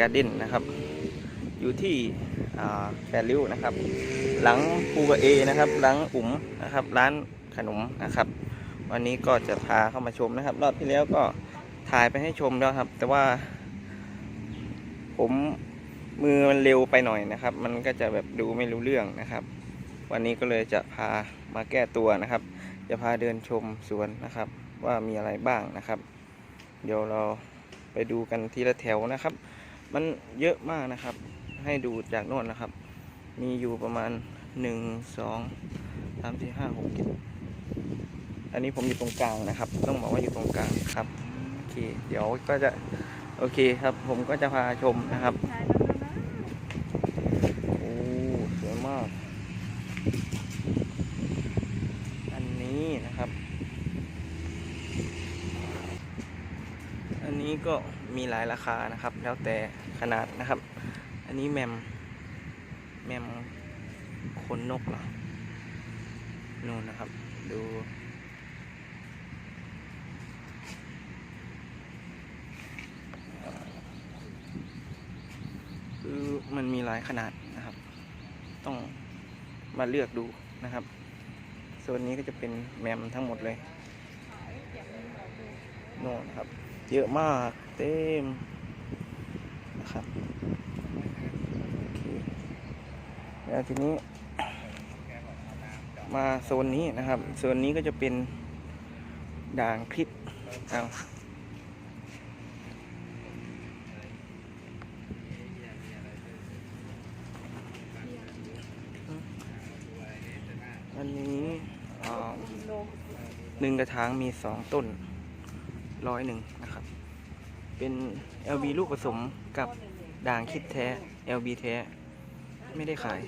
การ์เด้นนะครับ อยู่ที่แปดริ้วนะครับ หลังปูกบเอนะครับ หลังอุ๋มนะครับ ร้านขนมนะครับ วันนี้ก็จะพาเข้ามาชมนะครับ รอบที่แล้วก็ถ่ายไปให้ชมแล้วครับ แต่ว่า ผมมือมันเร็วไปหน่อยนะครับ มันก็จะแบบดูไม่รู้เรื่องนะครับ วันนี้ก็เลยจะพามาแก้ตัวนะครับ จะพาเดินชมสวนนะครับ ว่ามีอะไรบ้างนะครับ เดี๋ยวเราไปดูกันทีละแถวนะครับ มันเยอะมากนะครับ ให้ดูจากโน่นนะครับ มีอยู่ประมาณหนึ่งสองสามสี่ห้าหกเจ็ดอันนี้ผมอยู่ตรงกลางนะครับ ต้องบอกว่าอยู่ตรงกลางครับโอเคเดี๋ยวก็จะโอเคครับ ผมก็จะพาชมนะครับโอ้สวยมาก อันนี้นะครับ อันนี้ก็มีหลายราคานะครับ แล้วแต่ นาดนะครับ อันนี้แมม แมมขนนกเหรอนู่นนะครับ ดูคือมันมีหลายขนาดนะครับ ต้องมาเลือกดูนะครับโซนนี้ก็จะเป็นแมมทั้งหมดเลยโน่นครับ เยอะมากเต็ม นะครับโอเคแล้วทีนี้ มาโซนนี้นะครับโซนนี้ก็จะเป็นด่างคลิปเอาอันนี้หนึ่งกระถางมีสองต้นร้อยหนึ่งนะครับ เป็น LB ลูกผสมกับ ด่างคิดแท้ LB แท้ ไม่ได้ขาย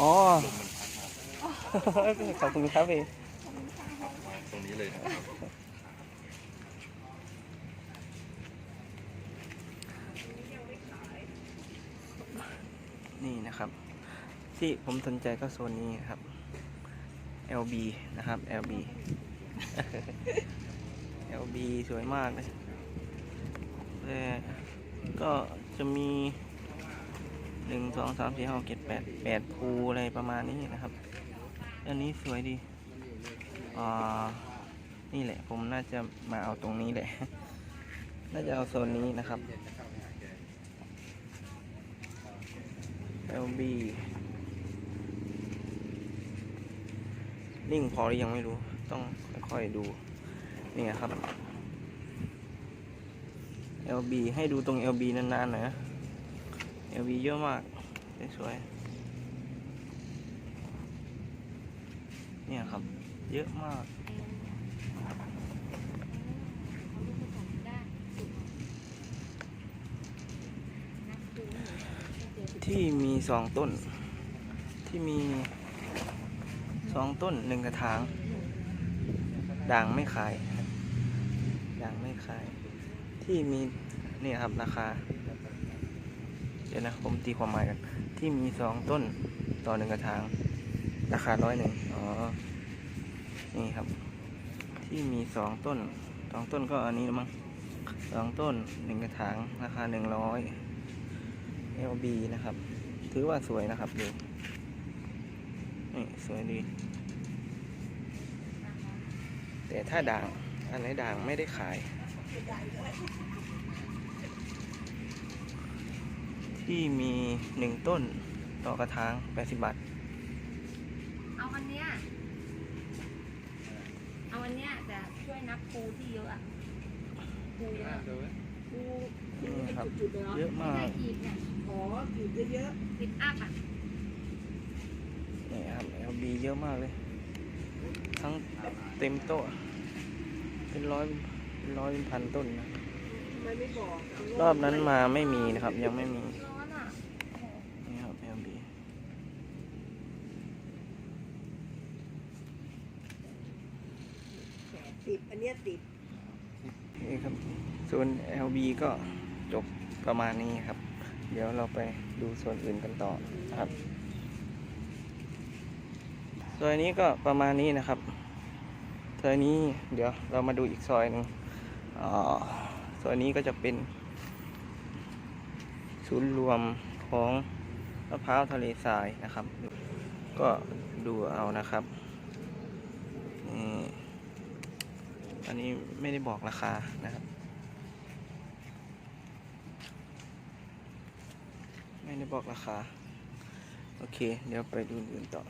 อ๋อ ขอบคุณครับพี่ตรงนี้เลยนะครับนี่นะครับ ที่ผมสนใจก็โซนนี้ครับ LB นะครับ LB LB สวยมากเลย แต่ก็จะมีหนึ่งสองสามสี่ห้าหกเจ็ดแปดแปดภูอะไรประมาณนี้นะครับ อันนี้สวยดีอ่านี่แหละ ผมน่าจะมาเอาตรงนี้แหละ น่าจะเอาโซนนี้นะครับ LB นิ่งพอหรือยังไม่รู้ ต้องค่อยๆดู นี่ครับ LB ให้ดูตรง LB นานๆหน่อยนะ LB เยอะมาก สวยๆเนี่ยครับ เยอะมากที่มีสองต้น ที่มีสองต้นหนึ่งกระถาง ด่างไม่ขาย ด่างไม่ขาย ที่มีนี่ครับราคา เดี๋ยวนะ ผมตีความหมายกัน ที่มีสองต้นต่อหนึ่งกระถาง ราคาร้อยหนึ่งอ๋อ นี่ครับ ที่มีสองต้นสองต้นก็อันนี้ละมั้งสองต้นหนึ่งกระถาง ราคาหนึ่งร้อย LB นะครับ ถือว่าสวยนะครับดูนี่สวยดี แต่ถ้าด่าง อันไหนด่างไม่ได้ขาย ที่มีหนึ่งต้นต่อกระถาง 80 บาท เอาอันเนี้ย เอาอันเนี้ยแต่ช่วยนับปูที่เยอะอะปูเยอะปูนี่ครับจุดๆเลยเหรอเยอะมากไได้อีกเนี่ยอ๋ออยู่เยอะติดอัพอะนี่ครับ LB เยอะมากเลย ทั้งเต็มโต๊ะ เป็นร้อยเป็น ร้อยเป็นพันต้นนะๆทำไมไม่บอกรอบนั้นมาไม่มีนะครับ ยังไม่มีร้อนอะนี่ครับ LB ติดอันเนี้ยติดนี่ครับส่วน LB ก็จบประมาณนี้ครับ เดี๋ยวเราไปดูส่วนอื่นกันต่อนะครับซอยนี้ก็ประมาณนี้นะครับซอยนี้เดี๋ยวเรามาดูอีกซอยหนึ่งอ่าซ ส่วนนี้ก็จะเป็นศูนย์รวมของมะพร้าวทะเลทรายนะครับ ก็ดูเอานะครับอันนี้ไม่ได้บอกราคานะครับ ไม่ได้บอกราคา โอเค เดี๋ยวไปดูอื่นต่อ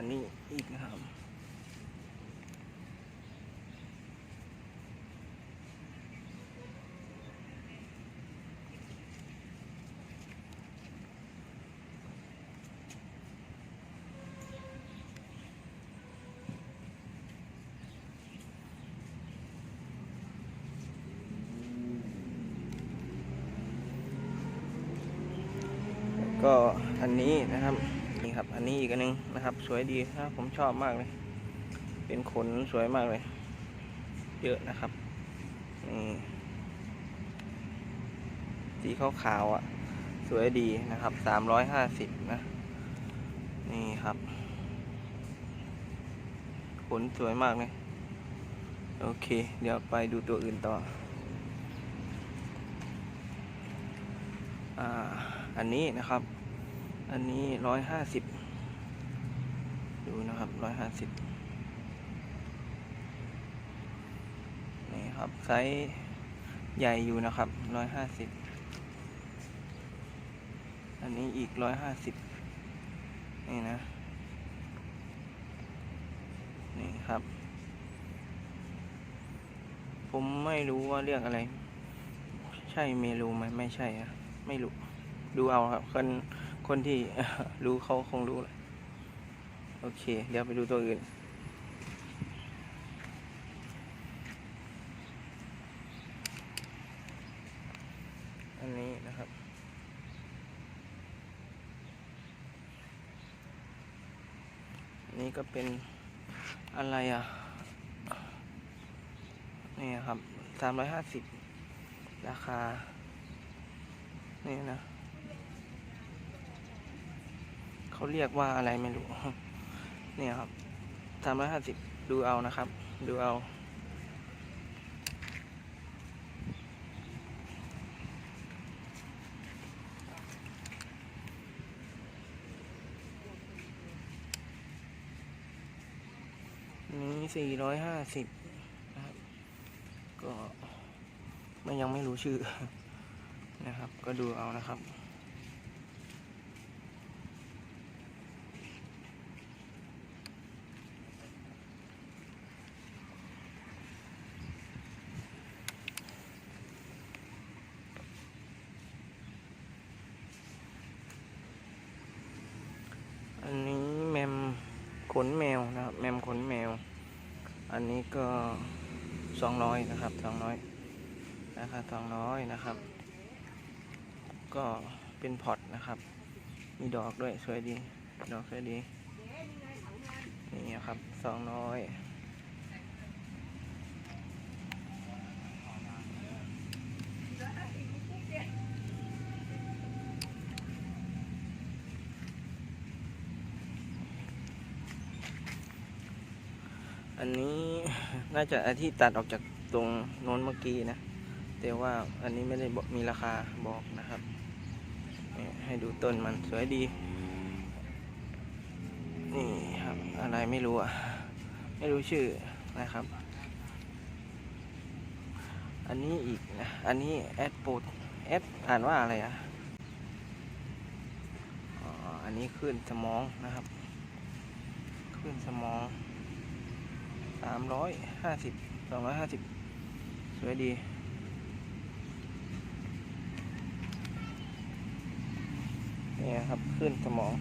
อันนี้อีกนะครับก็อันนี้นะครับ ครับ อันนี้อีกอันหนึงนะครับ สวยดีนะครับผมชอบมากเลย เป็นขนสวยมากเลย เยอะนะครับสีขาวขาวๆอะ สวยดีนะครับสามร้อยห้าสิบนะ นี่ครับ ขนสวยมากเลย โอเค เดี๋ยวไปดูตัวอื่นต่อ อ่า อันนี้นะครับ อันนี้ร้อยห้าสิบดูนะครับร้อยห้าสิบนี่ครับไซส์ใหญ่อยู่นะครับร้อยห้าสิบอันนี้อีกร้อยห้าสิบนี่นะ นี่ครับ ผมไม่รู้ว่าเรียกอะไร ใช่เมลูไหมไม่ใช่อะไม่รู้ ดูเอาครับคน คนที่รู้เขาคงรู้แหละโอเค เดี๋ยวไปดูตัวอื่น อันนี้นะครับนนี้ก็เป็นอะไรอะ นี่ครับสามร้อยห้าสิบราคา นี่นะ เขาเรียกว่าอะไรไม่รู้ เนี่ยครับสามร้อยห้าสิบดูเอานะครับ ดูเอา นี้สี่ร้อยห้าสิบนะครับ ก็มันยังไม่รู้ชื่อนะครับ ก็ดูเอานะครับ อันนี้แมมข นแมวนะครับ แมมขนแมว อันนี้ก็สองร้อยนะครับสองร้อยนะครับสองร้อยนะครับ ก็เป็นพอร์ตนะครับ มีดอกด้วยสวยดี ดอกสวยดี นี่ครับสองร้อย อันนี้น่าจะอาที่ตัดออกจากตรงโน้นเมื่อกี้นะ แต่ว่าอันนี้ไม่ได้บอกมีราคาบอกนะครับ ให้ดูต้นมันสวยดี นี่ครับอะไรไม่รู้อะ ไม่รู้ชื่อนะครับ อันนี้อีกนะ อันนี้แอดโปดแอดอ่านว่าอะไรอะอันนี้ขึ้นสมองนะครับ ขึ้นสมอง สามร้อยห้าสิบสองร้อยห้าสิบสวยดีนี่ครับ ขึ้นสมอง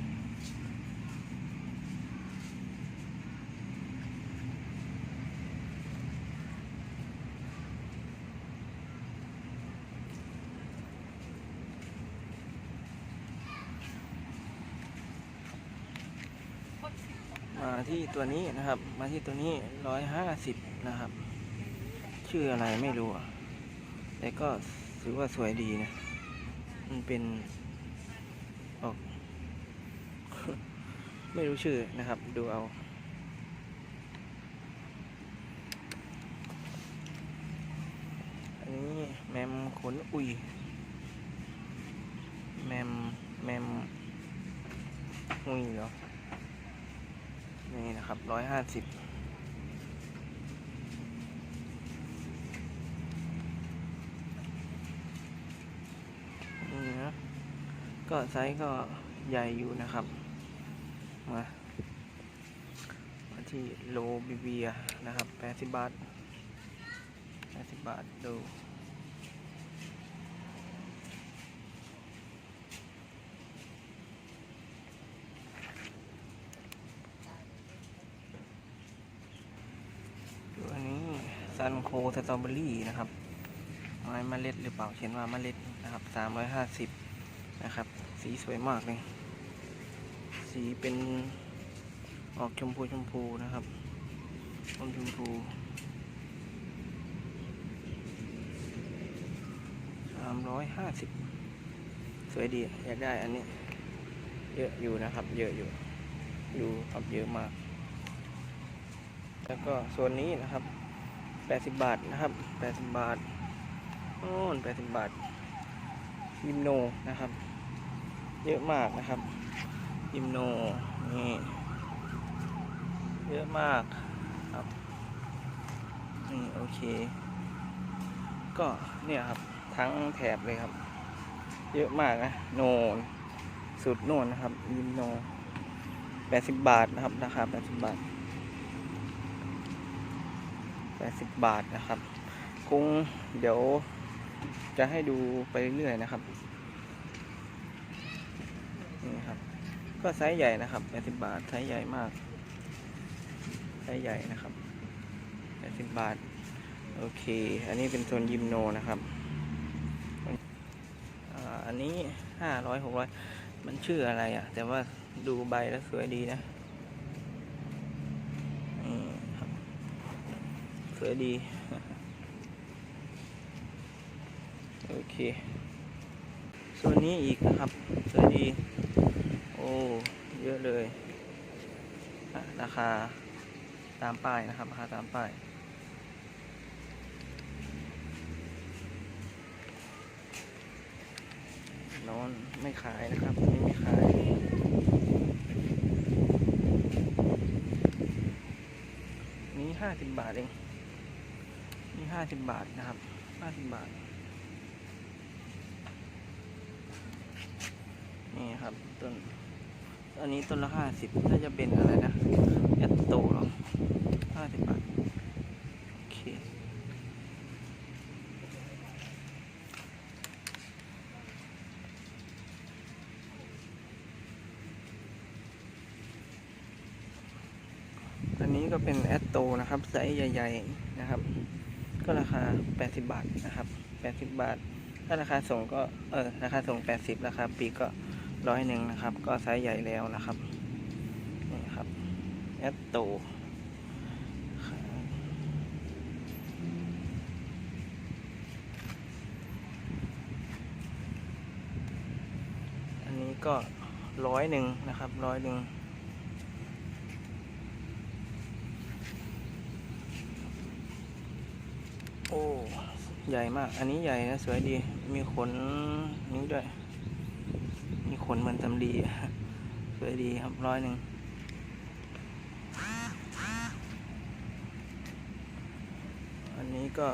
ที่ตัวนี้นะครับ มาที่ตัวนี้ร้อยห้าสิบนะครับ ชื่ออะไรไม่รู้อะแต่ก็ถือว่าสวยดีนะ มันเป็นออก ไม่รู้ชื่อนะครับ ดูเอาอันนี้แมมขนอุยแมมแมมอุยเหรอ นี่นะครับร้อยห้าสิบนี่นะก็ไซส์ก็ใหญ่อยู่นะครับ มามาที่โลบิเบียนะครับแปดสิบบาทแปดสิบบาทดู ตัวนี้ซัน โคสตรอเบอรี่นะครับไม้เมล็ดหรือเปล่าเขียนว่าเมล็ดนะครับสามร้อยห้าสิบนะครับ สีสวยมากเลย สีเป็นออกชมพูชมพูนะครับอมชมพูสามร้อยห้าสิบสวยดีอยากได้อันนี้ เยอะอยู่นะครับ เยอะอยู่อยู่ครับเยอะมาก แล้วก็ส่วนนี้นะครับ 80 บาทนะครับ 80 บาทโน่น80 บาทยิมโนนะครับ เยอะมากนะครับยิมโนนี่เยอะมากครับนี่โอเค ก็เนี่ยครับทั้งแถบเลยครับ เยอะมากนะโนนสุดโนนนะครับยิมโน80 บาทนะครับราคา80 บาท 80 บาทนะครับคงเดี๋ยวจะให้ดูไปเรื่อยๆนะครับนี่ครับ ก็ไซส์ใหญ่นะครับ 80 บาทไซส์ใหญ่มากไซส์ใหญ่นะครับ 80 บาท โอเค อันนี้เป็นโซนยิมโนนะครับอันนี้500 600มันชื่ออะไรอะ่ะ แต่ว่าดูใบแล้วสวยดีนะนี่ครับ ส วยดี โอเคส่วนนี้อีกนะครับสวยดี โอ้ เยอะเลย ราคาตามป้ายนะครับราคาตามป้ายนอนไม่ขายนะครับนี้ไม่ขาย นี้ห้าสิบบาทเอง นี่ห้าสิบบาทนะครับห้าสิบบาท นี่ครับต้น อันนี้ต้นละห้าสิบถ้าจะเป็นอะไรนะแอตโตหรอห้าสิบบาท โอเค อันนี้ก็เป็นแอตโตนะครับไซส์ใหญ่ ๆ นะครับ ก็ราคา 80 บาทนะครับ 80 บาท ถ้าราคาส่งก็เออราคาส่ง 80 ราคาปีกก็ร้อยหนึ่งนะครับ ก็ไซส์ใหญ่แล้วนะครับนี่ครับแอตโตอันนี้ก็ร้อยหนึ่งนะครับร้อยหนึ่ง โอ้ ใหญ่มาก อันนี้ใหญ่นะสวยดี มีขนนี้ด้วย มีขนเหมือนสำลีสวยดีครับร้อยหนึ่งอันนี้ก็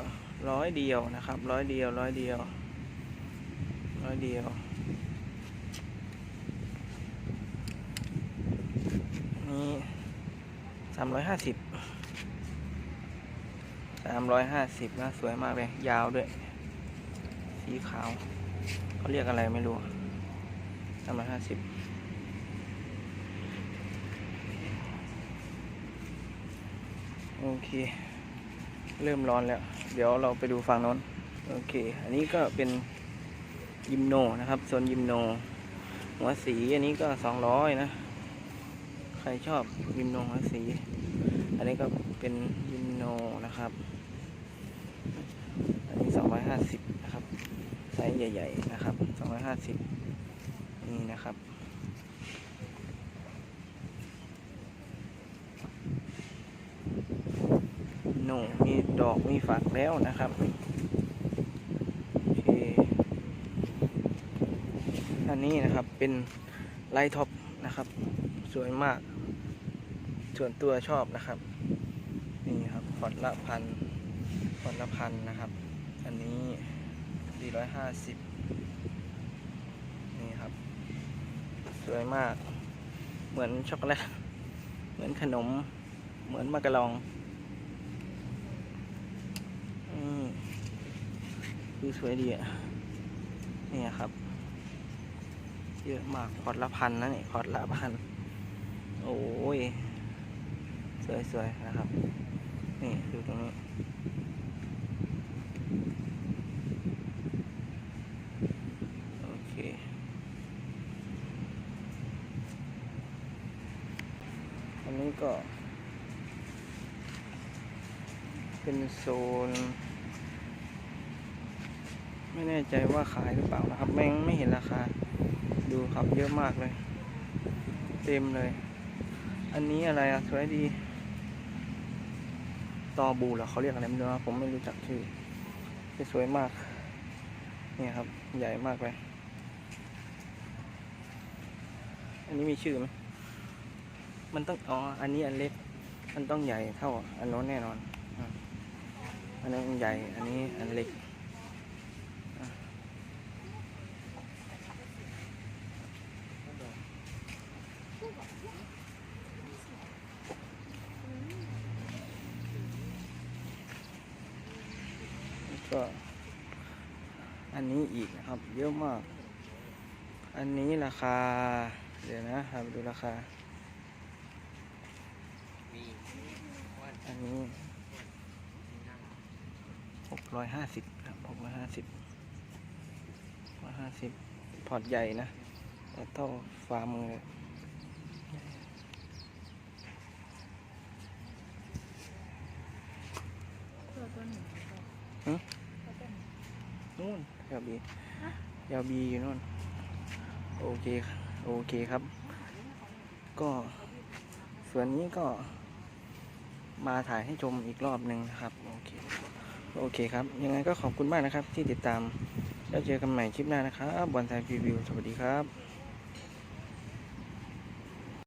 ร้อยเดียวนะครับ ร้อยเดียว ร้อยเดียว ร้อยเดียวนี่สามร้อยห้าสิบามร้อยห้าสิบนะสวยมากเลย ยาวด้วย สีขาว เขาเรียกอะไรไม่รู้สามร้อยห้าสิบโอเค เริ่มร้อนแล้ว เดี๋ยวเราไปดูฝั่งโน้น โอเค อันนี้ก็เป็นยิมโนนะครับโซนยิมโน หัวสีอันนี้ก็สองร้อยนะ ใครชอบยิมโนหัวสี อันนี้ก็เป็นยิมโนนะครับ 250นะครับไซส์ใหญ่ๆนะครับ250นี่นะครับโน่มีดอกมีฝักแล้วนะครับโอเคอันนี้นะครับเป็นไลท์ท็อปนะครับ สวยมาก ส่วนตัวชอบนะครับ นี่ครับพอดละพันพอดละพันนะครับ 450 นี่ครับ สวยมาก เหมือนช็อกโกแลต เหมือนขนม เหมือนมะกะลองอืมคือสวยดีอะนี่ครับ เยอะมากพอร์ตละพันนะนี่พอร์ตละพัน โอ้ย สวยๆนะครับ นี่ดูตรงนี้ เป็นโซน ไม่แน่ใจว่าขายหรือเปล่านะครับ แม่งไม่เห็นราคา ดูครับเยอะมากเลย เต็มเลย อันนี้อะไรอะสวยดี ตอบูเหรอเขาเรียกอะไรไม่รู้นะผมไม่รู้จักชื่อแต่สวยมากเนี่ยครับ ใหญ่มากเลย อันนี้มีชื่อไหมมันต้อง อ๋อ อันนี้อันเล็ก มันต้องใหญ่เท่าอันโน้นแน่นอน อันนั้นใหญ่ อันนี้อันเล็กก็อันนี้อีกนะครับ เยอะมาก อันนี้ราคา เดี๋ยวนะครับดูราคา อันนี้หก ร้อยห้าสิบครับหกร้อยห้าสิบร้อยห้าสิบพอร์ตใหญ่นะแต่เท่าฝ่ามือเลยตัวตัวหนึ่งนู่นยาวบียาวบีอยู่นู่น โอเคครับโอเคครับ ก็ส่วนนี้ก็มาถ่ายให้ชมอีกรอบหนึ่งนะครับ โอเค โอเคครับ ยังไงก็ขอบคุณมากนะครับที่ติดตาม แล้วเจอกันใหม่คลิปหน้านะครับบอลไทยรีวิว สวัสดีครับ